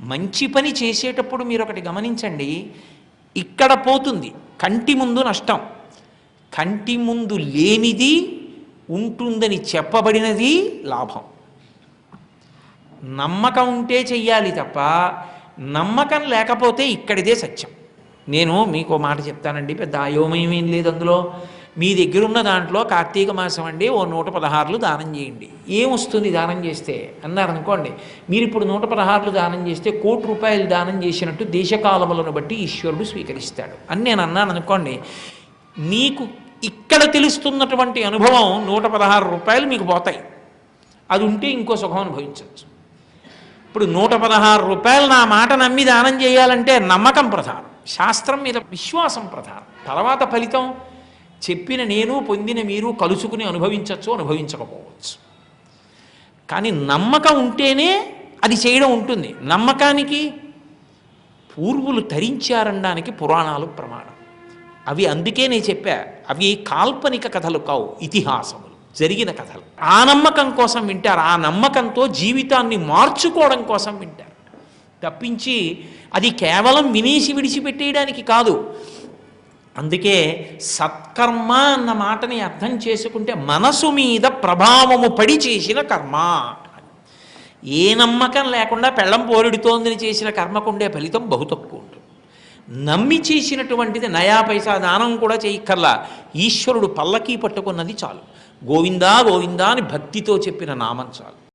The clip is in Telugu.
మంచి పని చేసేటప్పుడు మీరు ఒకటి గమనించండి ఇక్కడ పోతుంది కంటి ముందు నష్టం. కంటి ముందు లేనిది ఉంటుందని చెప్పబడినది లాభం. నమ్మకం ఉంటే చెయ్యాలి తప్ప నమ్మకం లేకపోతే ఇక్కడిదే సత్యం. నేను మీకు మాట చెప్తానండి పెద్ద అయోమయం ఏం లేదు అందులో. మీ దగ్గరున్న దాంట్లో కార్తీక మాసం అండి ఓ నూట పదహారులు దానం చేయండి. ఏమొస్తుంది దానం చేస్తే? అన్నారు అనుకోండి మీరు ఇప్పుడు నూట పదహారులు దానం చేస్తే కోటి రూపాయలు దానం చేసినట్టు దేశకాలములను బట్టి ఈశ్వరుడు స్వీకరిస్తాడు. అని నేను అన్నాను అనుకోండి మీకు ఇక్కడ తెలుస్తున్నటువంటి అనుభవం నూట పదహారు రూపాయలు మీకు పోతాయి. అది ఉంటే ఇంకో సుఖం అనుభవించవచ్చు. ఇప్పుడు నూట పదహారు రూపాయలు నా మాట నమ్మి దానం చేయాలంటే నమ్మకం ప్రధానం. శాస్త్రం మీద విశ్వాసం ప్రధానం. తర్వాత ఫలితం చెప్పిన నేను పొందిన మీరు కలుసుకుని అనుభవించవచ్చు అనుభవించకపోవచ్చు. కానీ నమ్మకం ఉంటేనే అది చేయడం ఉంటుంది. నమ్మకానికి పూర్వులు ధరించారనడానికి పురాణాలు ప్రమాణం. అవి అందుకే నేను చెప్పా అవి కాల్పనిక కథలు కావు ఇతిహాసములు జరిగిన కథలు. ఆ నమ్మకం కోసం వింటారు ఆ నమ్మకంతో జీవితాన్ని మార్చుకోవడం కోసం వింటారు. తప్పించి అది కేవలం వినేసి విడిచిపెట్టేయడానికి కాదు అందుకే సత్కర్మ అన్న మాటని అర్థం చేసుకుంటే మనసు మీద ప్రభావము పడి చేసిన కర్మ ఏ నమ్మకం లేకుండా పెళ్ళం పోరెడుతోందని చేసిన కర్మకుండే ఫలితం బహు తక్కువ ఉంటుంది. నమ్మి చేసినటువంటిది నయా పైసా దానం కూడా చేయక్కర్లా. ఈశ్వరుడు పల్లకీ పట్టుకున్నది చాలు. గోవిందా గోవిందా అని భక్తితో చెప్పిన నామం చాలు.